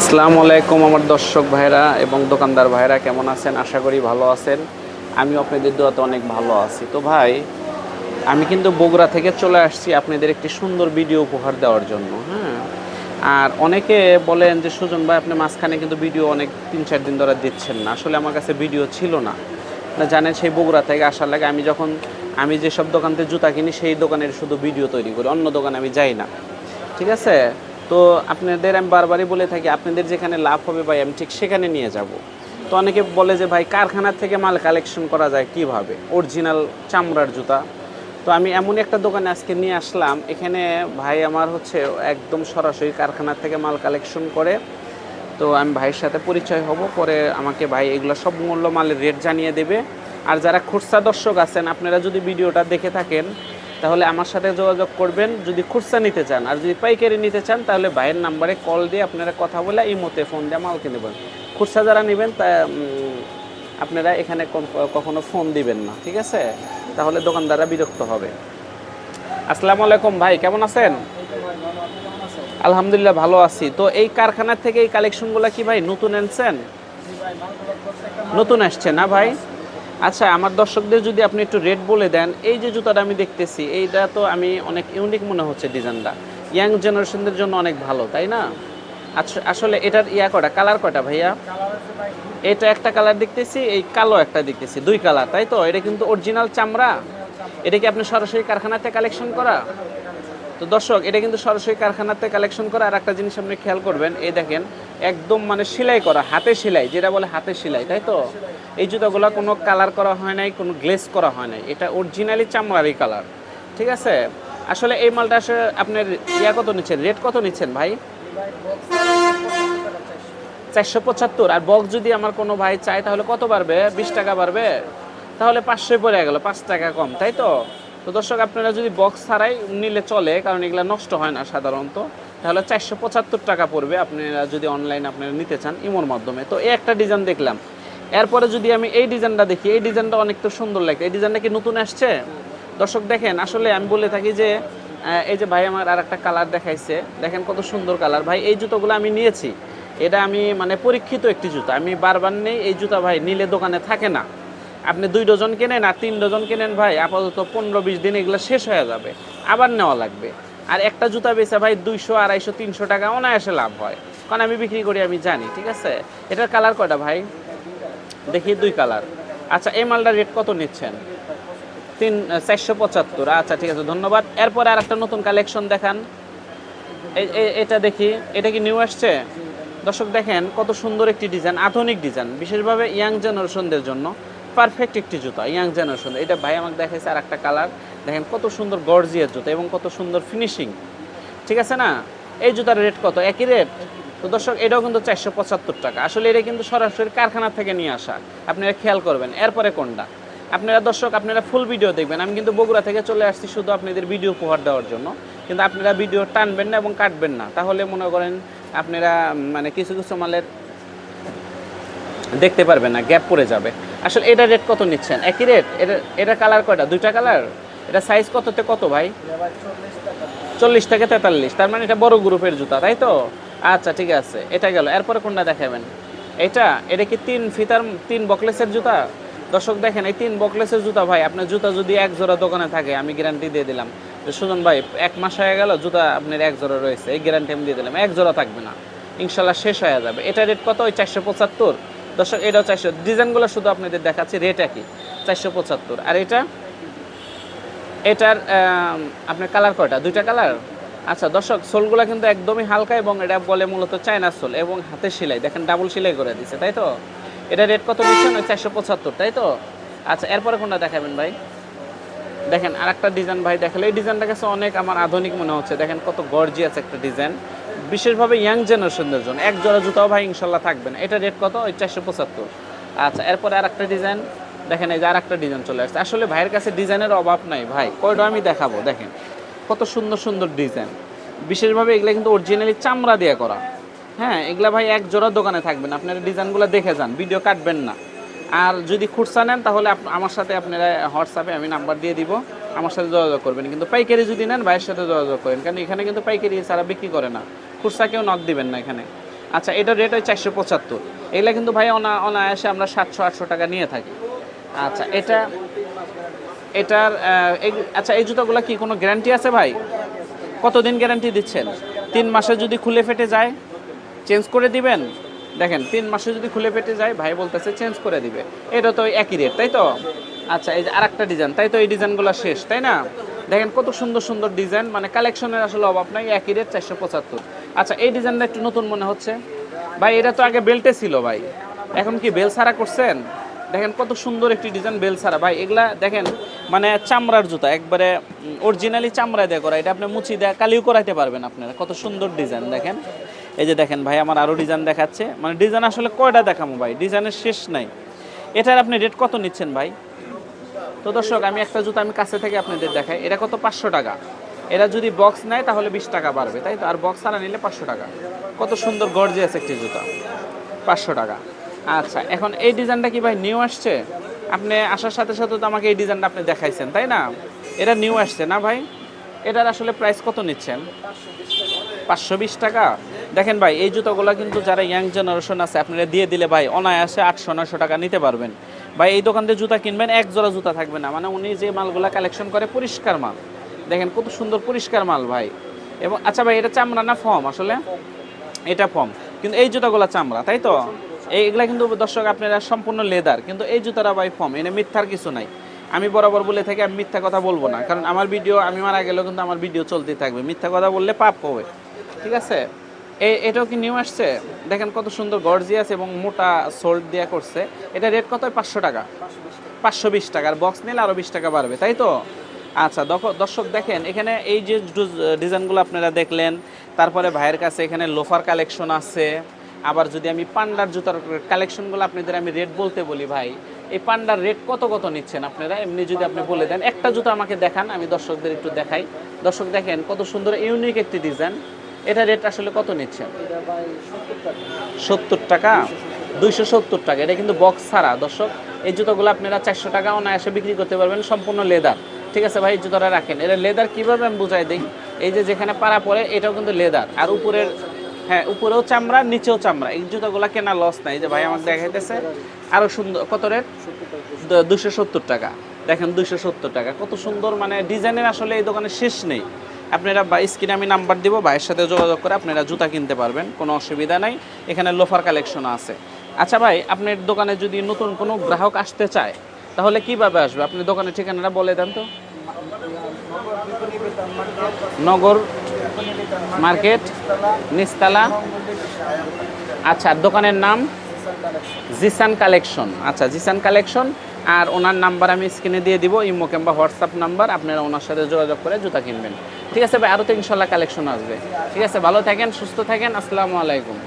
আসসালামু আলাইকুম আমার দর্শক ভাইরা এবং দোকানদার ভাইরা, কেমন আছেন? আশা করি ভালো আছেন। আমি আপনাদের দোয়াতে অনেক ভালো আছি। তো ভাই, আমি কিন্তু বগুড়া থেকে চলে আসছি আপনাদের একটি সুন্দর ভিডিও উপহার দেওয়ার জন্য হ্যাঁ? আর অনেকে বলেন যে, সুজন ভাই, আপনি মাঝখানে কিন্তু ভিডিও অনেক তিন চার দিন ধরে দিচ্ছেন না। আসলে আমার কাছে ভিডিও ছিল না। জানেন, সেই বগুড়া থেকে আসার লাগে আমি যখন আমি যেসব দোকান থেকে জুতা কিনি, সেই দোকানের শুধু ভিডিও তৈরি করি, অন্য দোকানে আমি যাই না। ঠিক আছে? তো আপনাদের আমি বারবারই বলে থাকি, আপনাদের যেখানে লাভ হবে ভাই, আমি ঠিক সেখানে নিয়ে যাব। তো অনেকে বলে যে, ভাই, কারখানার থেকে মাল কালেকশন করা যায় কীভাবে? অরিজিনাল চামড়ার জুতা। তো আমি এমন একটা দোকানে আজকে নিয়ে আসলাম, এখানে ভাই আমার হচ্ছে একদম সরাসরি কারখানার থেকে মাল কালেকশন করে। তো আমি ভাইয়ের সাথে পরিচয় হব, পরে আমাকে ভাই এগুলো সব মূল্য মালের রেট জানিয়ে দেবে। আর যারা খুচরা দর্শক আছেন, আপনারা যদি ভিডিওটা দেখে থাকেন তাহলে আমার সাথে যোগাযোগ করবেন। যদি খুচরা নিতে চান আর যদি পাইকারি নিতে চান, তাহলে ভাইয়ের নাম্বারে কল দিয়ে আপনারা কথা বলে এই মতে ফোন দিয়ে মাল কিনে নেবেন। খুচরা যারা নেবেন, তা আপনারা এখানে কখনো ফোন দিবেন না, ঠিক আছে? তাহলে দোকানদাররা বিরক্ত হবে। আসসালামু আলাইকুম ভাই, কেমন আছেন? আলহামদুলিল্লাহ ভালো আছি। তো এই কারখানা থেকে এই কালেকশনগুলো কি ভাই নতুন আনছেন নতুন আসছে না ভাই? আচ্ছা আমার দর্শকদের যদি আপনি একটু রেট বলে দেন, এই যে জুতাটা আমি দেখতেছি, এইটা তো আমি অনেক ইউনিক মনে হচ্ছে ডিজাইনটা। ইয়াং জেনারেশনদের জন্য অনেক ভালো, তাই না? আচ্ছা আসলে এটার ইয়া কটা কালার কটা ভাইয়া? এটা একটা কালার দেখতেছি, এই কালো একটা দেখতেছি, দুই কালার, তাই তো? এটা কিন্তু অরিজিনাল চামড়া। এটা কি আপনি সরাসরি কারখানাতে কালেকশন করা? তো দর্শক, এটা কিন্তু সরাসরি কারখানাতে কালেকশন করা। আর একটা জিনিস আপনি খেয়াল করবেন, এই দেখেন, একদম মানে সেলাই করা, হাতে সেলাই, যেটা বলে হাতে সেলাই, তাই তো? এই জুতাগুলো কোনো কালার করা হয় নাই, কোনো গ্লেস করা হয় নাই। এটা অরিজিনালি চামড়ারই কালার ঠিক আছে? আসলে এই মালটা আসলে আপনার ইয়া কত নিচ্ছেন? রেট কত নিচ্ছেন ভাই? চারশো পঁচাত্তর। আর বক্স যদি আমার কোনো ভাই চায়, তাহলে কত বাড়বে? বিশ টাকা বাড়বে? তাহলে পাঁচশোয় পড়ে গেল, পাঁচ টাকা কম, তাই তো? তো দর্শক, আপনারা যদি বক্স ছাড়াই নিলে চলে, কারণ এগুলো নষ্ট হয় না সাধারণত, তাহলে চারশো পঁচাত্তর টাকা পড়বে আপনারা যদি অনলাইন আপনারা নিতে চান ইমোর মাধ্যমে। তো এই একটা ডিজাইন দেখলাম। এরপরে যদি আমি এই ডিজাইনটা দেখি, এই ডিজাইনটা অনেক তো সুন্দর লাগে এই ডিজাইনটা কি নতুন আসছে? দর্শক, দেখেন, আসলে আমি বলে থাকি যে এই যে ভাই আমার আর একটা কালার দেখাইছে, দেখেন কত সুন্দর কালার ভাই, এই জুতোগুলো আমি নিয়েছি। এটা আমি মানে পরীক্ষিত একটি জুতা। আমি বারবার নেই, এই জুতা ভাই নিলে দোকানে থাকে না। আপনি দুই ডজন কেনেন আর তিন ডজন কেনেন ভাই, আপাতত পনেরো বিশ দিন এগুলো শেষ হয়ে যাবে, আবার নেওয়া লাগবে। আর একটা জুতা বেচে ভাই দুইশো, আড়াইশো, তিনশো টাকা অনায়াসে লাভ হয়। কারণ আমি বিক্রি করি, আমি জানি, ঠিক আছে? এটার কালার কয়টা ভাই? দেখি দুই কালার। আচ্ছা এই মালটার রেট কত নিচ্ছেন? তিন চারশো পঁচাত্তর। আচ্ছা ঠিক আছে, ধন্যবাদ। এরপরে আর একটা নতুন কালেকশন দেখান। এটা দেখি, এটা কি নিউ আসছে? দর্শক দেখেন, কত সুন্দর একটি ডিজাইন আধুনিক ডিজাইন বিশেষভাবে ইয়াং জেনারেশনদের জন্য। পারফেক্ট একটি জুতা ইয়াং জেনারেশন এটা ভাই আমাকে দেখাইছে আর একটা কালার দেখেন কত সুন্দর গর্জিয়ার জুতা এবং কত সুন্দর ফিনিশিং ঠিক আছে না? এই জুতার রেট কত? একই রেট তো দর্শক, এটাও কিন্তু চারশো পঁচাত্তর টাকা। আসলে এটা কিন্তু সরাসরি কারখানা থেকে নিয়ে আসা। আপনারা খেয়াল করবেন, এরপরে কোনটা? আপনারা দর্শক, আপনারা ফুল ভিডিও দেখবেন। আমি কিন্তু বগুড়া থেকে চলে আসছি শুধু আপনাদের ভিডিও উপহার দেওয়ার জন্য। কিন্তু আপনারা ভিডিও টানবেন না এবং কাটবেন না। তাহলে মনে করেন আপনারা মানে কিছু কিছু মালের দেখতে পারবেন না গ্যাপ পড়ে যাবে। আসলে এটা রেট কত নিচ্ছেন? একই রেট এটা এটা কালার কয়টা? দুইটা কালার এটা সাইজ কততে কত ভাই? চল্লিশ থেকে তেতাল্লিশ। তার মানে এটা বড় গ্রুপের জুতা, তাই তো? আচ্ছা ঠিক আছে। এটা গেল। এরপরে কোনটা দেখাবেন? এটা এটা কি তিন ফিতার, তিন বকলেসের জুতা? দর্শক দেখেন, এই তিন বকলেসের জুতা ভাই, আপনার জুতা যদি এক জোড়া দোকানে থাকে, আমি গ্যারান্টি দিয়ে দিলাম। যে সুজন ভাই, এক মাস হয়ে গেল, জুতা আপনার এক জোড়া রয়েছে, এই গ্যারান্টি আমি দিয়ে দিলাম। এক জোড়া থাকবে না। ইনশাল্লাহ শেষ হয়ে যাবে। এটা রেট কত? ওই চারশো পঁচাত্তর। দর্শক, এটাও চারশো। ডিজাইনগুলো শুধু আপনাদের দেখাচ্ছি রেট একই, চারশো পঁচাত্তর। আর এটা, এটার আপনার কালার কয়টা? দুইটা কালার আচ্ছা দর্শক সোলগুলো কিন্তু একদমই হালকা এবং এটা বলে মূলত চায়না সোল এবং হাতে সেলাই। দেখেন ডাবল সেলাই করে দিছে, তাই তো? এটা রেট কত দিচ্ছেন ওই চারশো পঁচাত্তর, তাই তো? আচ্ছা এরপরে কোনটা দেখাবেন ভাই? দেখেন আর একটা ডিজাইন ভাই দেখালে এই ডিজাইনটা কাছে অনেক আমার আধুনিক মনে হচ্ছে। দেখেন, কত গর্জিয়াস একটা ডিজাইন বিশেষভাবে ইয়াং জেনারেশনদের জন্য। এক জোড়া জুতাও ভাই ইনশাল্লাহ থাকবে না। এটা রেট কত? ওই চারশো পঁচাত্তর। আচ্ছা এরপরে আর একটা ডিজাইন দেখেন এই যে আর একটা ডিজাইন চলে আসছে। আসলে ভাইয়ের কাছে ডিজাইনের অভাব নাই ভাই। কয়টা আমি দেখাবো? দেখেন, কত সুন্দর সুন্দর ডিজাইন বিশেষভাবে এগুলো কিন্তু অরিজিনালি চামড়া দিয়ে করা। হ্যাঁ এগুলা ভাই এক জোড়া দোকানে থাকবেন আপনারা ডিজাইনগুলো দেখে যান ভিডিও কাটবেন না। আর যদি খুচরা নেন, তাহলে আমার সাথে আপনারা হোয়াটসঅ্যাপে আমি নাম্বার দিয়ে দিব। আমার সাথে যোগাযোগ করবেন। কিন্তু পাইকারি যদি নেন, ভাইয়ের সাথে যোগাযোগ করেন। কারণ এখানে কিন্তু পাইকারি ছাড়া বিক্রি করে না। খুচরা কেউ নক দিবেন না এখানে। আচ্ছা এটার রেট হয় চারশো পঁচাত্তর। এগুলা কিন্তু ভাই অনা, অনায়াসে আমরা সাতশো আটশো টাকা নিয়ে থাকি। আচ্ছা এটা, এটার আচ্ছা এই জুতোগুলো কি কোনো গ্যারান্টি আছে ভাই? কতদিন গ্যারান্টি দিচ্ছেন? তিন মাসে যদি খুলে ফেটে যায় চেঞ্জ করে দিবেন? দেখেন, তিন মাসে যদি খুলে ফেটে যায়, ভাই বলতেছে চেঞ্জ করে দিবে। এটা তো একই রেট তাই তো? আচ্ছা এই যে আরেকটা ডিজাইন তাই তো এই ডিজাইনগুলো শেষ, তাই না? দেখেন কত সুন্দর সুন্দর ডিজাইন মানে কালেকশনের আসলে অভাব নাই, একই রেট চারশো পঁচাত্তর। আচ্ছা এই ডিজাইনটা একটু নতুন মনে হচ্ছে। ভাই, এটা তো আগে বেল্টে ছিল ভাই। এখন কি বেল ছাড়া করছেন? দেখেন কত সুন্দর একটি ডিজাইন বেল ছাড়া। ভাই, এগুলা দেখেন মানে চামড়ার জুতা, একবারে অরিজিনালি চামড়ায় দেওয়া করা, এটা আপনি মুচি দেয়া, কালিও করাইতে পারবেন আপনারা। কত সুন্দর ডিজাইন দেখেন। এই যে দেখেন ভাই, আমার আরও ডিজাইন দেখাচ্ছে। মানে ডিজাইন আসলে কয়টা দেখাবো ভাই? ডিজাইনের শেষ নাই। এটার আপনি রেট কত নিচ্ছেন ভাই? তো দর্শক, আমি একটা জুতো আমি কাছে থেকে আপনাদের দেখাই। এটা কত? পাঁচশো টাকা। এরা যদি বক্স নেয়, তাহলে বিশ টাকা বাড়বে, তাই তো? আর বক্স ছাড়া নিলে পাঁচশো টাকা। কত সুন্দর গর্জিয়াস একটি জুতা। পাঁচশো টাকা। আচ্ছা এখন এই ডিজাইনটা কি ভাই নিউ আসছে? আপনি আসার সাথে সাথে তো আমাকে এই ডিজাইনটা আপনি দেখাইছেন, তাই না? এটা নিউ আসছে না ভাই? এটার আসলে প্রাইস কত নিচ্ছেন? পাঁচশো বিশ টাকা। দেখেন ভাই, এই জুতোগুলো কিন্তু যারা ইয়াং জেনারেশন আছে, আপনারা দিয়ে দিলে ভাই অনায়াসে আটশো নশো টাকা নিতে পারবেন। ভাই, এই দোকান থেকে জুতা কিনবেন, এক জোড়া জুতা থাকবে না। মানে উনি যে মালগুলা কালেকশন করে, পরিষ্কার মাল। দেখেন কত সুন্দর পরিষ্কার মাল ভাই। এবং আচ্ছা ভাই, এটা চামড়া না ফর্ম আসলে? এটা ফর্ম কিন্তু এই জুতাগুলো চামড়া, তাই তো? এইগুলা কিন্তু দর্শক আপনারা সম্পূর্ণ লেদার। কিন্তু এই জুতাটা ভাই ফর্ম এনে মিথ্যার কিছু নাই। আমি বরাবর বলে থাকি, আমি মিথ্যা কথা বলব না। কারণ আমার ভিডিও, আমি মারা গেলেও কিন্তু আমার ভিডিও চলতেই থাকবে। মিথ্যা কথা বললে পাপ হবে। ঠিক আছে? এটাও কি নিউ আসছে? দেখেন কত সুন্দর গর্জিয়াস এবং মোটা সোল্ড দেওয়া করছে। এটা রেট কত? পাঁচশো টাকা। পাঁচশো বিশ টাকার বক্স নিলে আরও বিশ টাকা বাড়বে, তাই তো? আচ্ছা দর্শক দেখেন, এখানে এই যে ডিজাইনগুলো আপনারা দেখলেন, তারপরে ভাইয়ের কাছে এখানে লোফার কালেকশন আছে। আবার যদি আমি পান্ডার জুতার কালেকশনগুলো আপনাদের আমি রেট বলতে বলি ভাই, এই পান্ডার রেট কত কত নিচ্ছেন আপনারা? এমনি যদি আপনি বলে দেন, একটা জুতো আমাকে দেখান, আমি দর্শকদের একটু দেখাই। দর্শক দেখেন, কত সুন্দর ইউনিক একটি ডিজাইন এটা রেট আসলে কত নিচ্ছেন সত্তর টাকা? দুইশো সত্তর টাকা। এটা কিন্তু বক্স ছাড়া। দর্শক, এই জুতোগুলো আপনারা চারশো টাকা অনায়াসে বিক্রি করতে পারবেন সম্পূর্ণ লেদার ঠিক আছে ভাই, এই জুতোটা রাখেন। এটা লেদার কীভাবে আমি বুঝাই দিই? এই যে যেখানে পাড়া পড়ে, এটাও কিন্তু লেদার আর উপরের হ্যাঁ উপরেও চামড়া, নিচেও চামড়া। এই জুতোগুলো কেনা লস নাই। যে ভাই আমাকে দেখাইতেছে আরও সুন্দর, কত রেট দুশো সত্তর টাকা। দেখেন দুশো সত্তর টাকা। কত সুন্দর মানে ডিজাইনের আসলে এই দোকানে শেষ নেই। আপনারা বা স্ক্রিনে আমি নাম্বার দিব, ভাইয়ের সাথে যোগাযোগ করে আপনারা জুতা কিনতে পারবেন, কোনো অসুবিধা নাই। এখানে লোফার কালেকশন আছে। আচ্ছা ভাই, আপনার দোকানে যদি নতুন কোনো গ্রাহক আসতে চায়, তাহলে কীভাবে আসবে? আপনি দোকানের ঠিকানাটা বলে দেন তো। নগর মার্কেট, নিস্তালা। আচ্ছা দোকানের নাম জিসান কালেকশন। আচ্ছা জিসান কালেকশন। আর ওনার নাম্বার আমি স্ক্রিনে দিয়ে দিব, ইমো কিংবা হোয়াটসঅ্যাপ নাম্বার, আপনারা ওনার সাথে যোগাযোগ করে জুতা কিনবেন। ঠিক আছে ভাই, আরও তো ইনশাল্লাহ কালেকশন আসবে। ঠিক আছে, ভালো থাকেন, সুস্থ থাকেন, আসসালামু আলাইকুম।